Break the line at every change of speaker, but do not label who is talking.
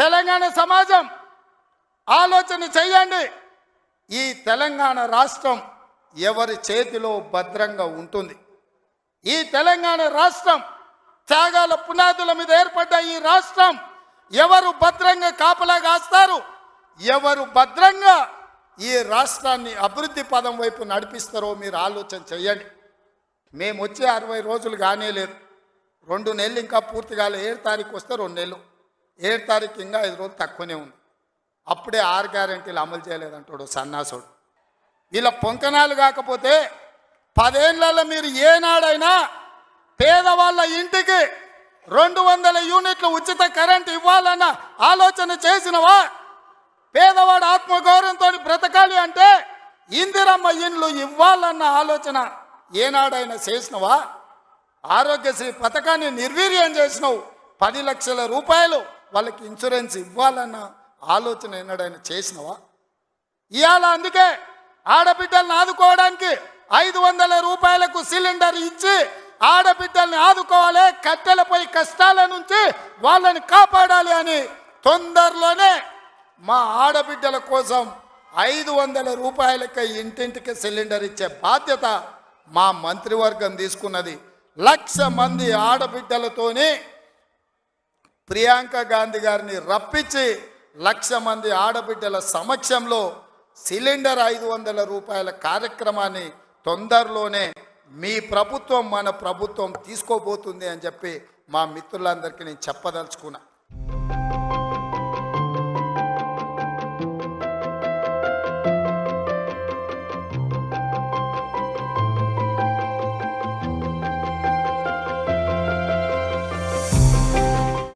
తెలంగాణ సమాజం ఆలోచన చేయండి. ఈ తెలంగాణ రాష్ట్రం ఎవరి చేతిలో భద్రంగా ఉంటుంది? ఈ తెలంగాణ రాష్ట్రం త్యాగాల పునాదుల మీద ఏర్పడ్డ ఈ రాష్ట్రం ఎవరు భద్రంగా కాపలా కాస్తారు? ఎవరు భద్రంగా ఈ రాష్ట్రాన్ని అభివృద్ధి పదం వైపు నడిపిస్తారో మీరు ఆలోచన చేయండి. మేము వచ్చే అరవై రోజులు కానే లేదు రెండు నెలలు ఇంకా పూర్తి కాలే ఏడు తారీఖు వస్తే రెండు నెలలు. ఏడు తారీఖు ఇంకా ఐదు రోజులు తక్కువనే ఉంది. అప్పుడే ఆరు గ్యారెంటీలు అమలు చేయలేదంటాడు సన్నాసుడు. వీళ్ళ పొంకనాలు కాకపోతే పదేళ్ళలో మీరు ఏనాడైనా పేదవాళ్ళ ఇంటికి రెండు వందల యూనిట్లు ఉచిత కరెంట్ ఇవ్వాలన్న ఆలోచన చేసినవా? పేదవాడు ఆత్మగౌరవంతో బ్రతకాలి అంటే ఇందిరమ్మ ఇండ్లు ఇవ్వాలన్న ఆలోచన ఏనాడైనా చేసినవా? ఆరోగ్యశ్రీ పథకాన్ని నిర్వీర్యం చేసినావు పది లక్షల రూపాయలు. వాళ్ళకి ఇన్సూరెన్స్ ఇవ్వాలన్న ఆలోచన ఎన్నడైనా చేసినవా? ఇవాళ అందుకే ఆడబిడ్డల్ని ఆదుకోవడానికి ఐదు వందల రూపాయలకు సిలిండర్ ఇచ్చి ఆడబిడ్డల్ని ఆదుకోవాలి కట్టెలపై కష్టాల నుంచి వాళ్ళని కాపాడాలి అని తొందరలోనే మా ఆడబిడ్డల కోసం ఐదు వందల రూపాయలకి ఇంటింటికి సిలిండర్ ఇచ్చే బాధ్యత మా మంత్రివర్గం తీసుకున్నది. లక్ష మంది ఆడబిడ్డలతోనే ప్రియాంక గాంధీ గారిని రప్పించి లక్ష మంది ఆడబిడ్డల సమక్షంలో సిలిండర్ ఐదు వందల రూపాయల కార్యక్రమాన్ని తొందరలోనే మీ ప్రభుత్వం మన ప్రభుత్వం తీసుకోబోతుంది అని చెప్పి మా మిత్రులందరికీ నేను చెప్పదలుచుకున్నా.